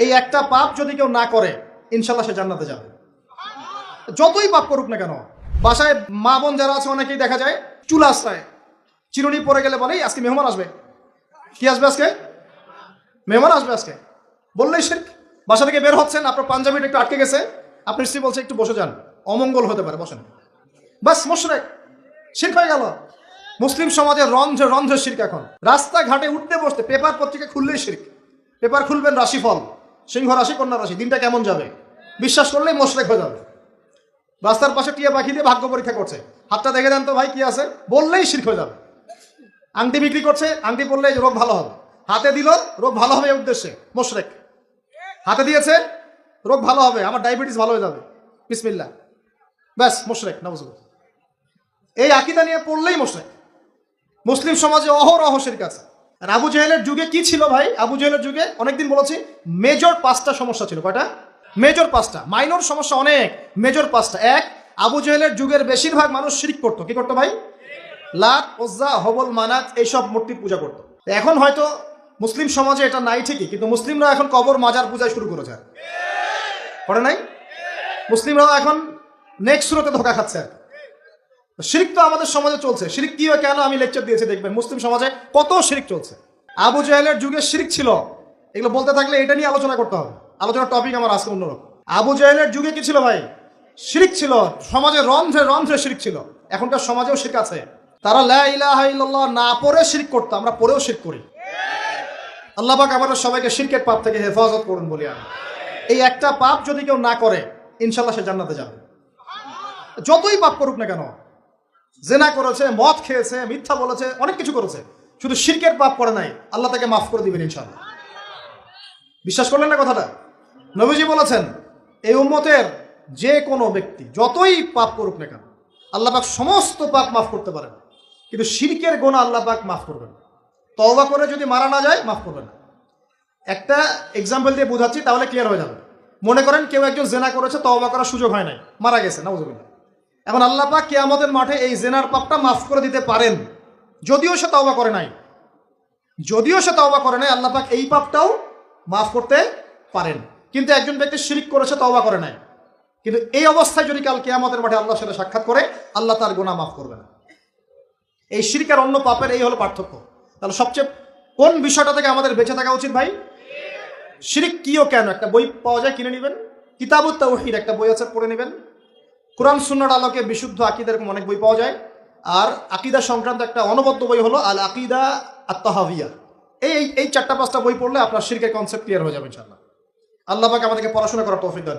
এই একটা পাপ যদি কেউ না করে, ইনশাল্লাহ সে জান্নাতে যাবে। যতই পাপ করুক না কেন, বাসায় মা বোন যারা আছে, অনেকেই দেখা যায় চুলা আশ্রয়। চিরুনি পরে গেলে বলেই আজকে মেহমান আসবে। কি আসবে আজকে? মেহমান আসবে আজকে। বললেই শির্ক। বাসা থেকে বের হচ্ছেন, আপনার পাঞ্জাবিটা একটু আটকে গেছে। আপনার স্ত্রী বলছে, একটু বসে যান। অমঙ্গল হতে পারে, বসেন। বাস, মোশরেক। শির্ক হয়ে গেল। মুসলিম সমাজের রন্ধ্রে রন্ধ্রে শির্ক এখন। রাস্তাঘাটে উঠতে বসতে পেপার পত্রিকা খুললেই শির্ক। পেপার খুলবেন রাশিফল। সিংহ রাশি, কন্যা রাশি, দিনটা কেমন যাবে? বিশ্বাস করলেই মোশরেক হয়ে যাবে। রাস্তার পাশে টিয়া পাখি দিয়ে ভাগ্য পরীক্ষা করছে। হাতটা দেখে দেন তো ভাই, কি আছে? বললেই শির্ক হয়ে যাবে। আংটি বিক্রি করছে, আংটি পরলে এই রোগ ভালো হবে। হাতে দিল, রোগ ভালো হবে এই উদ্দেশ্যে, মোশরেক। হাতে দিয়েছে, রোগ ভালো হবে, আমার ডায়াবেটিস ভালো হয়ে যাবে। বিসমিল্লা ব্যাস, মোশরেক নবজুল এই আকিদা নিয়ে পড়লেই মোশরেক। মুসলিম সমাজে অহরহ শিরক আছে। আর আবু জাহেলের যুগে কি ছিল ভাই? আবু জাহেলের যুগে অনেকদিন বলেছি মেজর পাঁচটা সমস্যা ছিল। কয়টা? মেজর পাঁচটা। মাইনর সমস্যা অনেক। মেজর পাঁচটা। এক, আবু জাহেলের যুগের বেশিরভাগ মানুষ শিরিক করতো কি করতো ভাই? লাত ওজ্জা, হবল, মানাত, এইসব মূর্তির পূজা করতো। এখন হয়তো মুসলিম সমাজে এটা নাই ঠিকই, কিন্তু মুসলিমরা এখন কবর, মাজার পূজা শুরু করেছে। করে নাই? মুসলিমরাও এখন নেক্সট সুরতে ধোকা খাচ্ছে আর। শিরিক তো আমাদের সমাজে চলছে। শিরিক কি হয় কেন আমি লেকচার দিয়েছি দেখবেন মুসলিম সমাজে কত শিরিক চলছে। আবু জাহেলের যুগে শিরিক ছিল। এগুলো বলতে থাকলে এটা নিয়ে আলোচনা করতে হবে। আলোচনার টপিক আমার আজকে অন্যরকম। আবু জাহেলের যুগে কি ছিল ভাই? শিরিক ছিল। সমাজে রন্ধ্রে রন্ধ্রে শিরিক ছিল। এখনকার সমাজেও শিরিক আছে। তারা লা ইলাহা ইল্লাল্লাহ না পড়ে শিরিক করতো, আমরা পড়েও শিরিক করি। আল্লাহ পাক আমাদের সবাইকে শিরকের পাপ থেকে হেফাজত করুন বলি আমি। এই একটা পাপ যদি কেউ না করে, ইনশাল্লাহ সে জান্নাতে যাবে। যতই পাপ করুক না কেন জেনা করেছে, মদ খেয়েছে, মিথ্যা বলেছে, অনেক কিছু করেছে। শুধু শিরকের পাপ করে নাই, আল্লাহ তাকে মাফ করে দিবেন ইনশাল্লাহ বিশ্বাস করলেন না কথাটা? নবীজি বলেছেন, এই উম্মতের যে কোনো ব্যক্তি, যতই পাপ করুক না কেন, আল্লাহ পাক সমস্ত পাপ মাফ করতে পারেন। কিন্তু শিরকের গোনা আল্লাহ পাক মাফ করবেন তওবা করে যদি মারা না যায়, মাফ করবেন না। একটা এক্সাম্পল দিয়ে বোঝাচ্ছি, তাহলে ক্লিয়ার হয়ে যাবে। মনে করেন কেউ একজন জেনা করেছে, তওবা করার সুযোগ হয় নাই, মারা গেছে না বুঝবেন এখন আল্লাহ পাক কিয়ামতের মাঠে এই জেনার পাপটা মাফ করে দিতে পারেন। যদিও সে তাওবা করে নাই। যদিও সে তাওবা করে নাই, আল্লাহ পাক এই পাপটাও মাফ করতে পারেন। কিন্তু একজন ব্যক্তি শিরিক করেছে তওবা করে নাই। কিন্তু এই অবস্থায় যদি কাল কিয়ামতের মাঠে আল্লাহর সাথে সাক্ষাৎ করে, আল্লাহ তার গোনা মাফ করবে না। এই শিরিক আর অন্য পাপের এই হলো পার্থক্য। তাহলে সবচেয়ে কোন বিষয়টা থেকে আমাদের বেঁচে থাকা উচিত ভাই? শিরিক কিও কেন? একটা বই পাওয়া যায়, কিনে নেবেন। কিতাবুত তাওহীদ একটা বই আছে, পড়ে নেবেন। কোরআন সুন্নার আলোকে বিশুদ্ধ আকিদা এরকম অনেক বই পাওয়া যায়। আর আকিদা সংক্রান্ত একটা অনবদ্য বই হলো আল আকিদা আত্মহাভিয়া এই, এই- চারটা পাঁচটা বই পড়লে আপনার শিরকের কনসেপ্ট ক্লিয়ার হয়ে যাবে ইনশাআল্লাহ। আল্লাহ পাক আমাদেরকে পড়াশোনা করার তৌফিক দান।